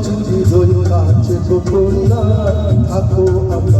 যদি রই কাছে গোপন থাকো আমরা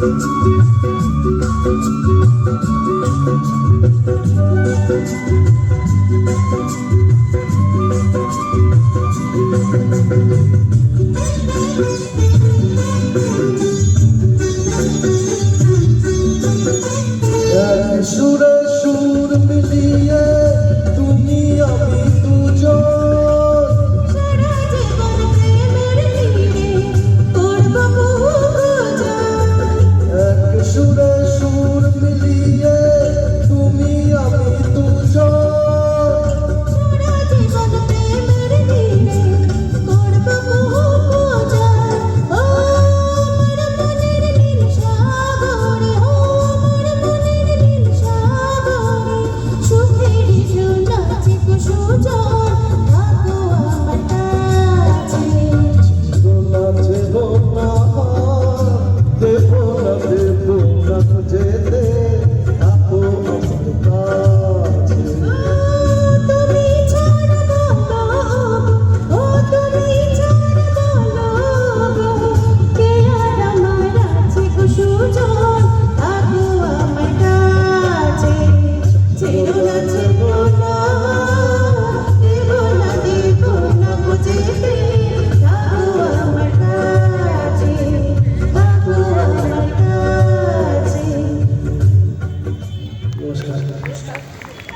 Música যেতে